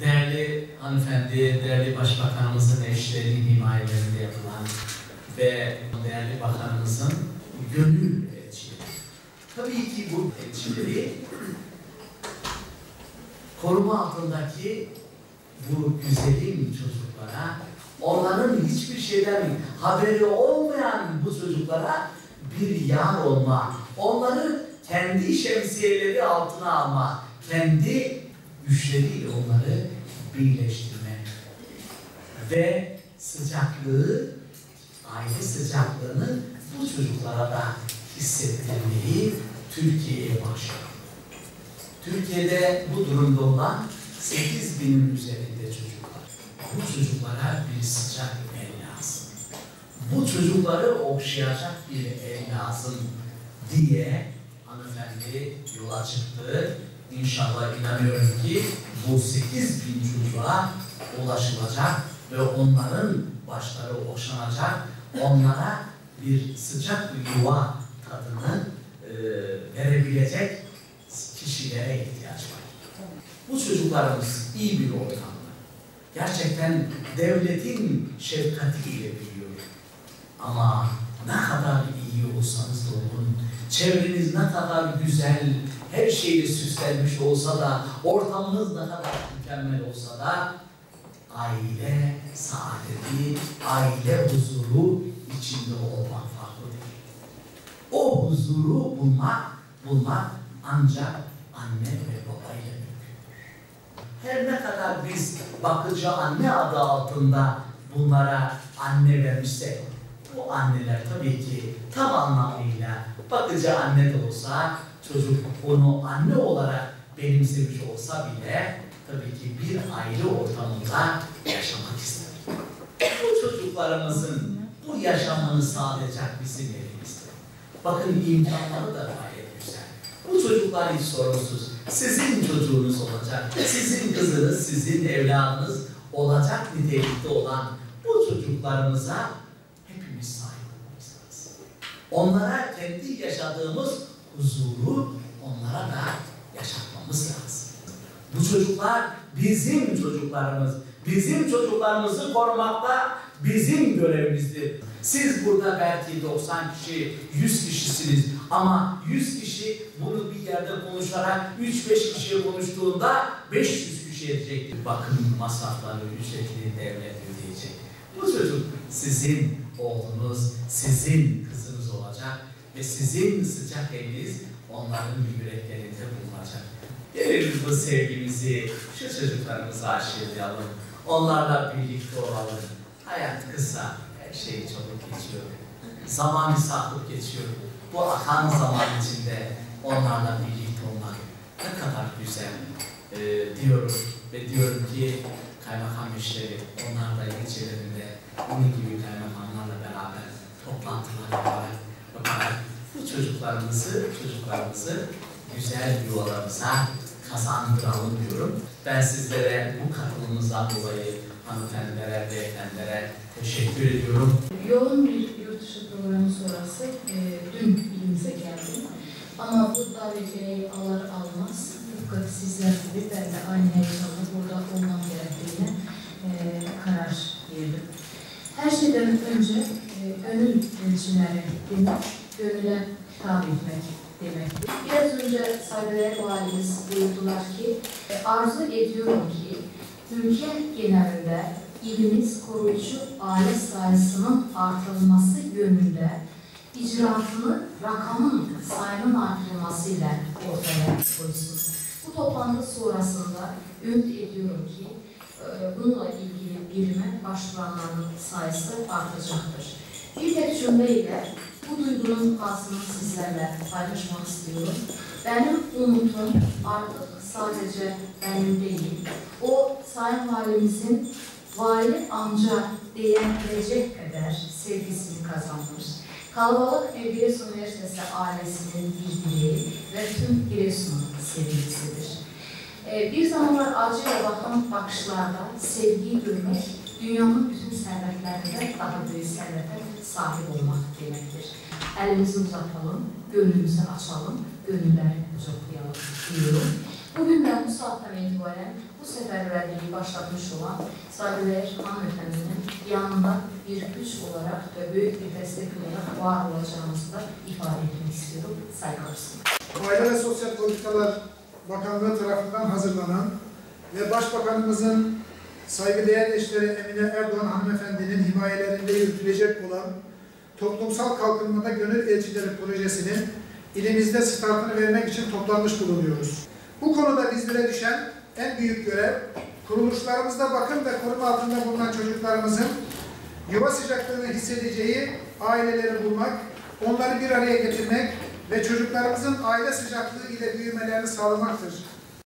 değerli hanımefendi, değerli başbakanımızın eşlerinin himayelerinde yapılan ve değerli bakanımızın gönül elçileri. Tabii ki bu elçileri koruma altındaki bu güzelim çocuklara, onların hiçbir şeyden haberi olmayan bu çocuklara bir yar olma, onları kendi şemsiyeleri altına alma, kendi güçleriyle onları birleştirme ve sıcaklığı, aile sıcaklığını bu çocuklara da hissettirmeyi Türkiye'ye başlıyor. Türkiye'de bu durumda olan 8 binin üzerinde çocuk var. Bu çocuklara bir sıcak el lazım. Bu çocukları okşayacak bir el lazım diye hanımefendi yola çıktı. İnşallah inanıyorum ki bu 8 bin çocuğa ulaşılacak ve onların başları okşanacak, onlara bir sıcak bir yuva tadını e, verebilecek kişilere ihtiyaç var. Bu çocuklarımız iyi bir ortamda. Gerçekten devletin şefkatiyle büyüyor. Ama ne kadar iyi olsanız da olun, çevreniz ne kadar güzel, her şeyi süslenmiş olsa da, ortamınız ne kadar mükemmel olsa da, aile saadeti, aile huzuru içinde olmak farklı değil. O huzuru bulmak, bulmak ancak anne ve babayla mümkündür. Her ne kadar biz bakıcı anne adı altında bunlara anne vermişsek, bu anneler tabii ki tam anlamıyla bakıcı anne de olsa, çocuk onu anne olarak benimsemiş olsa bile tabii ki bir aile ortamında yaşamak ister. Bu çocuklarımızın bu yaşamını sağlayacak bizim elimizde. Bakın imkanları da gayet güzel. Bu çocuklar hiç sorunsuz. Sizin çocuğunuz olacak. Sizin kızınız, sizin evladınız olacak nitelikte olan bu çocuklarımıza hepimiz sahip olmamız. Onlara kendi yaşadığımız huzuru onlara da yaşatmamız lazım. Bu çocuklar bizim çocuklarımız. Bizim çocuklarımızı korumakta bizim görevimizdir. Siz burada belki 90 kişi, 100 kişisiniz ama 100 kişi bunu bir yerde konuşarak 3-5 kişiye konuştuğunda 500 kişi edecektir. Bakım masrafları, ücretini devlet ödeyecek. Bu çocuk sizin oğlunuz, sizin kızınız olacak ve sizin sıcak eliniz onların yüreklerinde bulunacak. Gelin bu sevgimizi şu çocuklarımıza aşılayalım. Onlarla birlikte olalım. Hayat kısa, her şey çabuk geçiyor. Zaman sakıp geçiyor. Bu akan zaman içinde onlarla birlikte olmak ne kadar güzel ee, diyorum. Ve diyorum ki kaymakam işleri, onlar da ilçelerinde bunun gibi kaymakamlarla beraber toplantılar yaparak, yaparak bu çocuklarımızı, çocuklarımızı güzel yuvalarımıza kazandıralım diyorum. Ben sizlere bu katılımınızdan dolayı hanımefendilere, beyefendilere teşekkür ediyorum. Yoğun bir yurt dışı programı sonrası e, dün ilimize geldim. Ama bu davetiyeyi alır almaz tıpkı sizler gibi ben de aynı heyecanla burada olmam gerektiğine e, karar verdim. Her şeyden önce e, gönül ölçümleri demek, gönüle hitap etmek demektir. Biraz önce saygıdeğer valimiz buyurdular ki, e, arzu ediyorum ki ülke genelinde ilimiz koruyucu aile sayısının artırılması yönünde icraatını rakamın sayının artırılmasıyla ortaya koysun. Bu toplantı sonrasında ümit ediyorum ki e, bununla ilgili birime başvuranların sayısı artacaktır. Bir tek cümleyle bu duygunun aslını sizlerle paylaşmak istiyorum. Benim umutum artık sadece benim değil, o Sayın Valimizin vali amca diyebilecek kadar sevgisini kazanmış. Kalabalık bir Giresun Üniversitesi ailesinin bireyi ve tüm Giresun'un sevgilisidir. Ee, bir zamanlar acıyla bakan bakışlarda sevgiyi görmek, dünyanın bütün sərvətlərində daha böyük sərvətə sahib olmaq deməkdir. Əlimizi uzatalım, gönlümüzü açalım, gönülləri qucaqlayalım buyurun. Bugün də bu saatdan etibarən bu səfərlərliyi başlatmış olan Sadələyir xan ötəminin yanında bir üç olaraq və böyük bir dəstək olaraq var olacağımızı da ifadə etmək istəyirəm. Saygılar. Aile ve Sosyal Politikalar Bakanlığı tarafından hazırlanan ve Başbakanımızın saygıdeğer eşleri Emine Erdoğan hanımefendinin himayelerinde yürütülecek olan Toplumsal Kalkınmada Gönül Elçileri Projesi'nin ilimizde startını vermek için toplanmış bulunuyoruz. Bu konuda bizlere düşen en büyük görev, kuruluşlarımızda bakım ve koruma altında bulunan çocuklarımızın yuva sıcaklığını hissedeceği aileleri bulmak, onları bir araya getirmek ve çocuklarımızın aile sıcaklığı ile büyümelerini sağlamaktır.